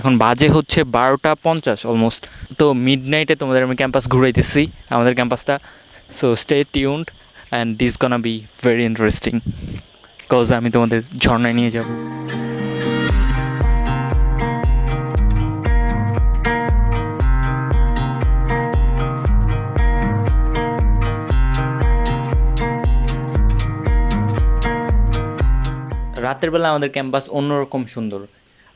এখন বাজে হচ্ছে বারোটা পঞ্চাশ অলমোস্ট তো মিড নাইটে তোমাদের আমি ক্যাম্পাস ঘুরাইতেছি, আমাদের ক্যাম্পাসটা so stay tuned and this gonna be very interesting cause আমি তোমাদের ঝর্ণায় নিয়ে যাব। রাতের বেলা আমাদের ক্যাম্পাস অন্যরকম সুন্দর।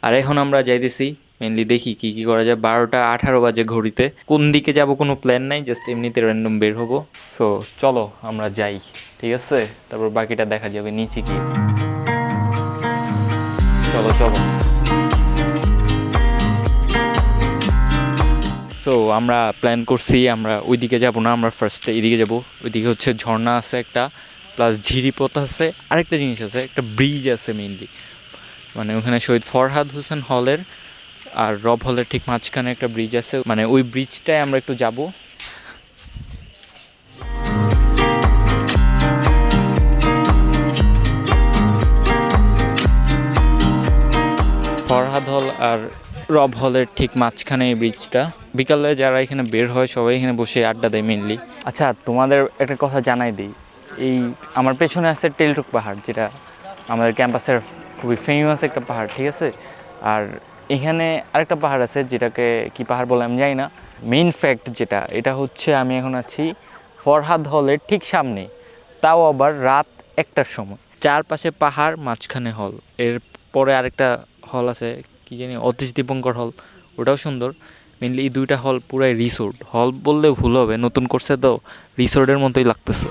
আর এখন আমরা যাইতেছি মেনলি দেখি কি কি করা যায়। বারোটা আঠারো বাজে ঘড়িতে। কোন দিকে যাব কোনো প্ল্যান নাই জাস্ট এমনিতে র্যান্ডম বের হব। সো চলো, আমরা যাই, ঠিক আছে? তারপর বাকিটা দেখা যাবে, নিচে গিয়ে। চলো চলো। সো আমরা প্ল্যান করছি, আমরা ওইদিকে যাব না, আমরা ফার্স্টে এদিকে যাব। ওইদিকে হচ্ছে ঝর্ণা আছে একটা প্লাস ঝিরিপথ আছে, আরেকটা জিনিস আছে, একটা ব্রিজ আছে মেইনলি মানে ওখানে শহীদ ফরহাদ হোসেন হলের আর রব হলের ঠিক মাঝখানে একটা ব্রিজ আছে। মানে ওই ব্রিজটায় আমরা একটু যাব। ফরহাদ হল আর রব হলের ঠিক মাঝখানে এই ব্রিজটা বিকালে যারা এখানে বের হয়, সবাই এখানে বসে আড্ডা দেয় মেনলি আচ্ছা তোমাদের একটা কথা জানাই দিই। এই আমার পেছনে আছে টেলটুক পাহাড়, যেটা আমাদের ক্যাম্পাসের খুবই ফেমাস একটা পাহাড়, ঠিক আছে? আর এখানে আরেকটা পাহাড় আছে যেটাকে কি পাহাড় বলে আমি জানি না। মেইন ফ্যাক্ট যেটা, এটা হচ্ছে আমি এখন আছি ফরহাদ হলের ঠিক সামনে। তাও আবার রাত একটার সময়। চারপাশে পাহাড়, মাঝখানে হল। এর পরে আরেকটা হল আছে, কি জানি, অতীশ দীপঙ্কর হল। ওটাও সুন্দর। মেনলি এই দুইটা হল পুরাই রিসোর্ট হল বললে ভুল হবে, নতুন করছে তো রিসোর্টের মতোই লাগতেছে।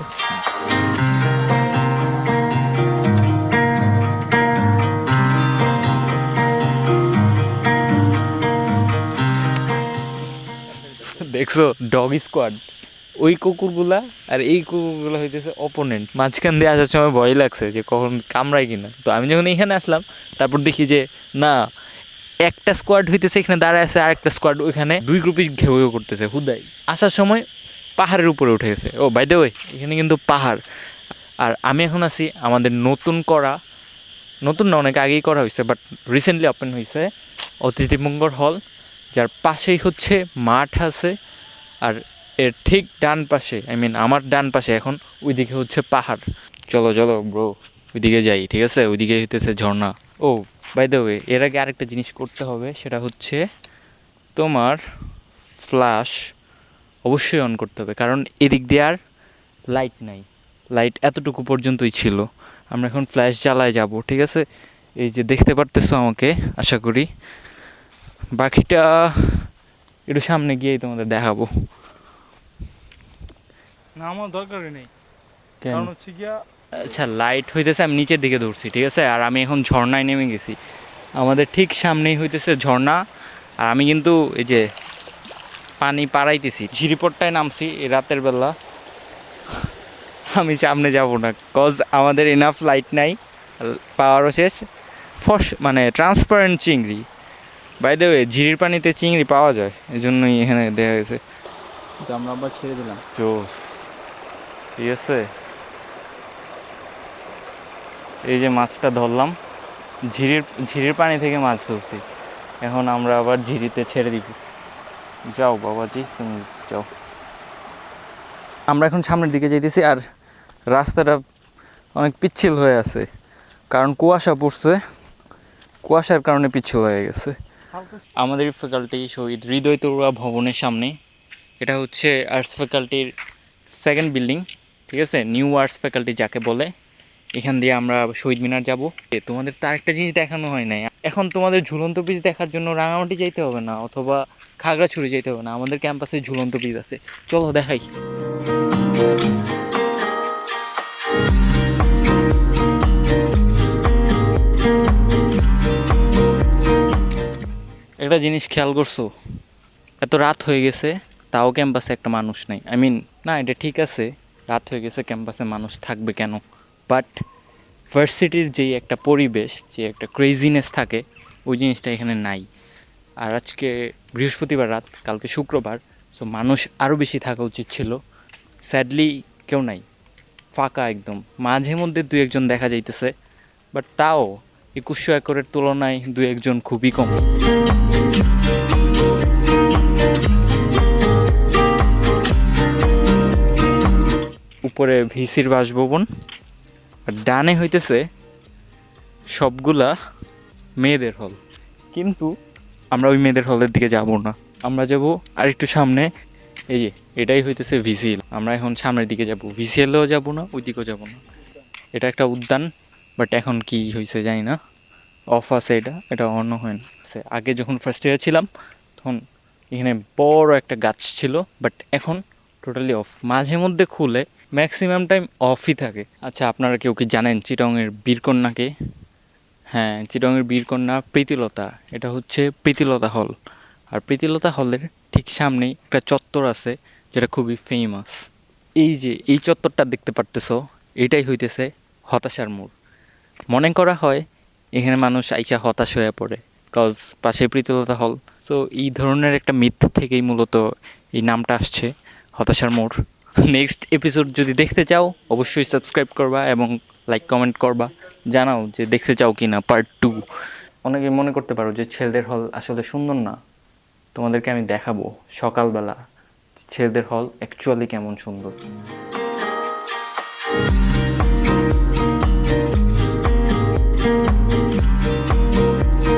দেখছ ডগ স্কোয়াড ওই কুকুরগুলা আর এই কুকুরগুলো হইতেছে অপোনেন্ট মাঝখান দিয়ে আসার সময় ভয় লাগছে যে কখন কামড়ায় কিনা। তো আমি যখন এখানে আসলাম, তারপর দেখি যে, না, একটা স্কোয়াড হইতেছে, এখানে দাঁড়ায় আছে আর একটা স্কোয়াড ওইখানে দুই গ্রুপই ঘেউ ঘেউ করতেছে, হুদাই। আসার সময় পাহাড়ের উপরে উঠে গেছে। ও বাইদে ওই এখানে কিন্তু পাহাড়। আর আমি এখন আছি আমাদের নতুন করা, নতুন না, অনেক আগেই করা হয়েছে বাট রিসেন্টলি ওপেন হয়েছে অতীশ হল যার পাশেই হচ্ছে মাঠ আছে। আর এর ঠিক ডান পাশে আই মিন আমার ডান পাশে এখন ওইদিকে হচ্ছে পাহাড়। চলো চলো ব্রো ওইদিকে যাই, ঠিক আছে? ওইদিকে হইতেছে ঝর্ণা। ও বাই দ্য ওয়ে এর আগে আরেকটা জিনিস করতে হবে, সেটা হচ্ছে তোমার ফ্ল্যাশ অবশ্যই অন করতে হবে, কারণ এদিক দিয়ে আর লাইট নাই। লাইট এতটুকু পর্যন্তই ছিল। আমরা এখন ফ্ল্যাশ জ্বালায় যাব, ঠিক আছে? এই যে দেখতে পারতেছো আমাকে, আশা করি। বাকিটা একটু সামনে গিয়েই তোমাদের দেখাবো। না আমার দরকারই নেই। কারণ হচ্ছে গিয়া আচ্ছা লাইট হইতেছে আমি নিচের দিকে ধরছি ঠিক আছে? আর আমি এখন ঝর্ণায় নেমে গেছি। আমাদের ঠিক সামনেই হইতেছে ঝর্ণা আর আমি কিন্তু এই যে পানি পাড়াইতেছি ঝিরিপট্টায় নামছি রাতের বেলা। আমি সামনে যাব না কজ আমাদের এনাফ লাইট নাই পাওয়ারও শেষ। ফস মানে ট্রান্সপারেন্ট চিংড়ি। বাই দ্য ওয়ে ঝিরির পানিতে চিংড়ি পাওয়া যায় এই জন্যই এখানে দেখা গেছে তো আমরা আবার ছেড়ে দিলাম। জোস। ঠিক আছে? এই যে মাছটা ধরলাম ঝিরির ঝিরির পানি থেকে মাছ ধরছি। এখন আমরা আবার ঝিরিতে ছেড়ে দিব। যাও বাবাজি তুমি যাও। আমরা এখন সামনের দিকে যাইতেছি আর রাস্তাটা অনেক পিচ্ছিল হয়ে আছে। কারণ কুয়াশা পড়ছে কুয়াশার কারণে পিচ্ছিল হয়ে গেছে। আমাদের ফ্যাকাল্টি শহীদ হৃদয় তরুয়া ভবনের সামনে। এটা হচ্ছে আর্টস ফ্যাকাল্টির সেকেন্ড বিল্ডিং ঠিক আছে? নিউ আর্টস ফ্যাকাল্টি যাকে বলে। এখান দিয়ে আমরা শহীদ মিনার যাব। তোমাদের তো আরেকটা জিনিস দেখানো হয় নাই। এখন তোমাদের ঝুলন্ত ব্রিজ দেখার জন্য রাঙামাটি যাইতে হবে না, অথবা খাগড়া খাগড়াছড়ি যাইতে হবে না। আমাদের ক্যাম্পাসে ঝুলন্ত ব্রিজ আছে। চলো, দেখাই। একটা জিনিস খেয়াল করছ? এত রাত হয়ে গেছে, তাও ক্যাম্পাসে একটা মানুষ নেই। আই মিন না, এটা ঠিক আছে, রাত হয়ে গেছে, ক্যাম্পাসে মানুষ থাকবে কেন? বাট ভার্সিটির যেই একটা পরিবেশ, যে একটা ক্রেজিনেস থাকে, ওই জিনিসটা এখানে নাই। আর আজকে বৃহস্পতিবার রাত, কালকে শুক্রবার সো মানুষ আরও বেশি থাকা উচিত ছিল। স্যাডলি কেউ নাই। ফাঁকা একদম। মাঝে মধ্যে দু একজন দেখা যাইতেছে বাট তাও একুশশো একরের তুলনায় দু একজন খুবই কম। উপরে ভিসির বাসভবন। আর ডানে হইতেছে সবগুলা মেয়েদের হল। কিন্তু আমরা ওই মেয়েদের হলের দিকে যাব না। আমরা যাব আর একটু সামনে। এই যে, এটাই হইতেছে ভিসিএল আমরা এখন সামনের দিকে যাব। ভিসিএলেও যাব না ওই দিকেও যাব না। এটা একটা উদ্যান, বাট এখন কি হয়েছে জানি না। অফ আছে এটা এটা অন্য হয় না। আগে যখন ফার্স্ট ইয়ার ছিলাম, তখন এখানে বড় একটা গাছ ছিল, বাট এখন টোটালি অফ মাঝে মধ্যে খুলে ম্যাক্সিমাম টাইম অফই থাকে। আচ্ছা আপনারা কেউ কি জানেন চিটংয়ের বীরকন্যাকে? হ্যাঁ চিটংয়ের বীরকন্যা প্রীতিলতা। এটা হচ্ছে প্রীতিলতা হল। আর প্রীতিলতা হলের ঠিক সামনেই একটা চত্বর আছে, যেটা খুবই ফেমাস এই যে, এই চত্বরটা দেখতে পারতেছো, এটাই হইতেছে হতাশার মোড়। মনে করা হয়, এখানে মানুষ আইসা হতাশ হয়ে পড়ে কজ পাশে প্রীতিলতা হল। সো এই ধরনের একটা মিথ থেকেই মূলত এই নামটা আসছে, হতাশার মোড়। নেক্সট এপিসোড যদি দেখতে চাও, অবশ্যই সাবস্ক্রাইব করবা এবং লাইক, কমেন্ট করবা। জানাও যে দেখতে চাও কি না পার্ট টু অনেকে মনে করতে পারো যে ছেলেদের হল আসলে সুন্দর না। তোমাদেরকে আমি দেখাবো সকালবেলা ছেলেদের হল অ্যাকচুয়ালি কেমন সুন্দর।